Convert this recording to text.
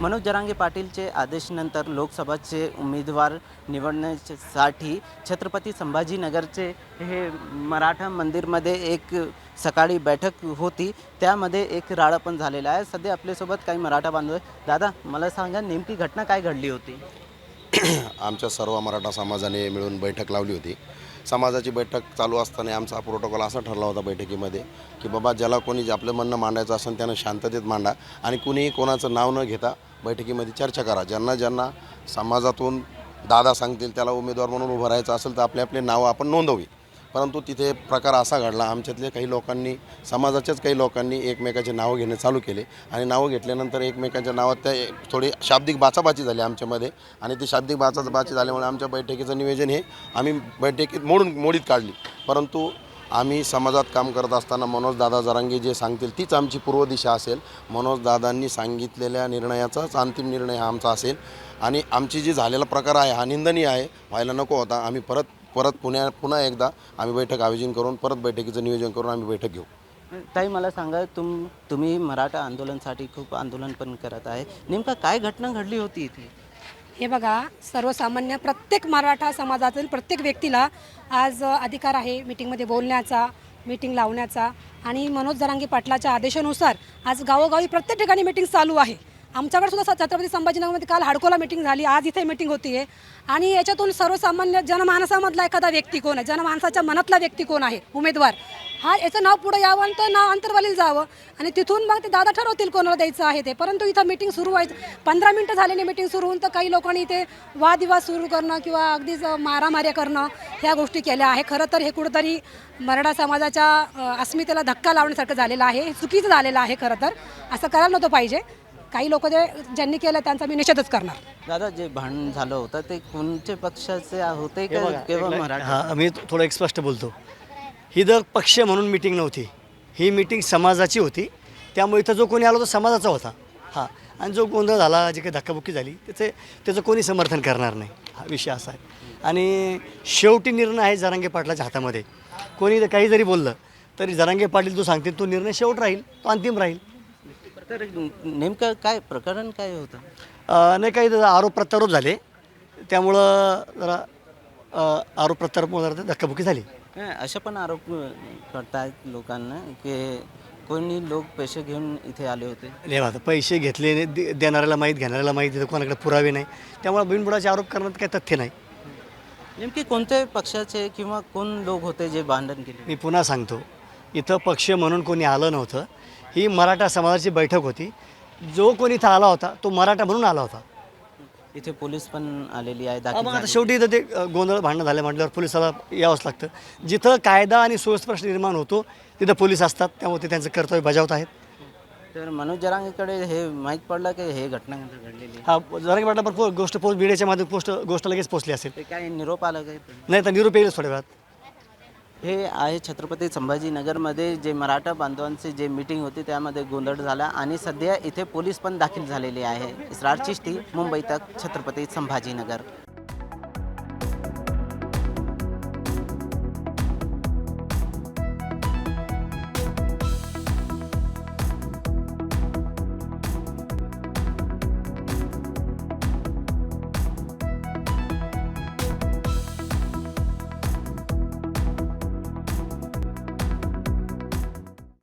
मनोज जरांगे पाटीलचे आदेशनंतर लोकसभाचे उमेदवार निवडण्यासाठी छत्रपती संभाजीनगरचे हे मराठा मंदिरमध्ये एक सकाळी बैठक होती. त्यामध्ये एक राडा पण झालेला आहे. सध्या आपल्यासोबत काही मराठा बांधव आहे. दादा मला सांगा नेमकी घटना काय घडली होती? आमच्या सर्व मराठा समाजाने मिळून बैठक लावली होती. समाजाची बैठक चालू असताना आमचा प्रोटोकॉल असा ठरला होता बैठकीमध्ये की बाबा ज्याला कोणी जे आपलं म्हणणं मांडायचं असेल त्यानं शांततेत मांडा आणि कुणीही कोणाचं नाव न घेता बैठकीमध्ये चर्चा करा. ज्यांना ज्यांना समाजातून दादा सांगतील त्याला उमेदवार म्हणून उभं राहायचं असेल तर आपले आपले नावं आपण नोंदवी. परंतु तिथे प्रकार असा घडला आमच्यातल्या काही लोकांनी समाजाच्याच काही लोकांनी एकमेकाचे नावं घेणे चालू केले आणि नावं घेतल्यानंतर एकमेकांच्या नावात त्या थोडी शाब्दिक बाचाबाची झाली आमच्यामध्ये आणि ती शाब्दिक बाचाबाची झाल्यामुळे आमच्या बैठकीचं नियोजन हे आम्ही बैठकीत मोडून मोडीत काढली. परंतु आम्ही समाजात काम करत असताना मनोज दादा जरांगे जे सांगतील तीच आमची पूर्व दिशा असेल. मनोज दादांनी सांगितलेल्या निर्णयाचाच अंतिम निर्णय हा आमचा असेल. आणि आमची जी झालेला प्रकार आहे हा निंदनीय आहे व्हायला नको होता आम्ही परत परत पुण्या पुन्हा एकदा आम्ही बैठक आयोजन करून परत बैठकीचं नियोजन करून आम्ही बैठक घेऊ. ताई मला सांगा तुम तुम्ही मराठा आंदोलनासाठी खूप आंदोलन पण करत आहे. नेमका काय घटना घडली होती इथे? हे बघा सर्वसामान्य प्रत्येक मराठा समाजातील प्रत्येक व्यक्तीला आज अधिकार आहे मीटिंगमध्ये बोलण्याचा मीटिंग लावण्याचा. आणि मनोज जरांगे पाटलाच्या आदेशानुसार आज गावोगावी प्रत्येक ठिकाणी मीटिंग चालू आहे. आमच्याकडे सुद्धा छत्रपती संभाजीनगरमध्ये काल हाडकोला मीटिंग झाली. आज इथे मीटिंग होती आहे आणि याच्यातून सर्वसामान्य जनमानसामधला एखादा व्यक्ती कोण आहे? जनमानसाच्या मनातला व्यक्ती कोण आहे? उमेदवार. हा याचं नाव पुढे यावं आणि तर नाव अंतर्वालीला जावं. आणि तिथून मग ते दादा ठरवतील कोणाला द्यायचं आहे ते. परंतु इथं मीटिंग सुरू व्हायचं पंधरा मिनटं झालेली मीटिंग सुरू होऊन तर काही लोकांनी इथे वादविवाद सुरू करणं किंवा अगदीच मारामाऱ्या करणं ह्या गोष्टी केल्या आहे. खरं तर हे कुठंतरी मराठा समाजाच्या अस्मितेला धक्का लावण्यासारखं झालेलं आहे. हे चुकीचं झालेलं आहे खरं तर. असं करायला नव्हतं पाहिजे. काही लोक जे ज्यांनी केलं त्यांचा मी निषेधच करणार. दादा जे भांडण झालं होतं ते कोणत्या पक्षाचे होते का मराठा? हां मी थोडं एक स्पष्ट बोलतो. ही जर पक्ष म्हणून मिटिंग नव्हती ही मिटिंग समाजाची होती. त्यामुळे इथं जो कोणी आला तो समाजाचा होता. हां आणि जो गोंधळ झाला जे काही धक्काबुक्की झाली त्याचे त्याचं कोणी समर्थन करणार नाही. हा विषय असा आहे. आणि शेवटी निर्णय आहे जरांगे पाटलाच्या हातामध्ये. कोणी जर काही जरी बोललं तरी जरांगे पाटील जो सांगतील तो निर्णय शेवट राहील तो अंतिम राहील. तर नेमकं काय प्रकरण काय होतं? अ, नाही काही आरोप प्रत्यारोप झाले. त्यामुळं जरा अ, आरोप प्रत्यारोपमुळे जरा धक्काबुक्की झाली. असे पण आरोप करतायत लोकांना की कोणी लोक पैसे घेऊन इथे आले होते? नाही आता पैसे घेतले नाही, दे- देणाऱ्याला माहीत घेणाऱ्याला माहीत तिथं कोणाकडे पुरावे नाही. त्यामुळे बिनबुडाचे आरोप करण्यात काही तथ्य नाही. नेमके कोणत्या पक्षाचे किंवा कोण लोक होते जे भांडण केले? मी पुन्हा सांगतो. इथं पक्ष म्हणून कोणी आलं नव्हतं. ही मराठा समाजाची बैठक होती. जो कोणी इथं आला होता तो मराठा म्हणून आला होता. इथे पोलीस पण आलेली आहे दाखल मग आता. शेवटी इथं ते अ, गोंधळ भांडणं झाले म्हटल्यावर पोलिसाला यावंच लागतं. जिथं कायदा आणि सुव्यवस्था निर्माण होतो तिथं पोलीस असतात. त्यामुळे ते त्यांचं कर्तव्य बजावत आहेत. तर मनोज जरांगेकडे हे माहीत पडलं की हे घटना घडलेली आहे. हा जरा वाटलं पण पो- गोष्ट पोस्ट मीडियाच्या माध्यमात पोस्ट गोष्ट लगेच पोचली असेल. ते काय निरोप आला काय नाही तर निरोप येईलच थोड्या वेळात. हे आहे छत्रपती संभाजीनगरमध्ये जे मराठा बांधवांची जे मीटिंग होती त्यामध्ये गोंधळ झाला आणि सध्या इथे पोलीस पण दाखल झालेले आहे. इसरार चिश्ती मुंबई तक छत्रपती संभाजीनगर.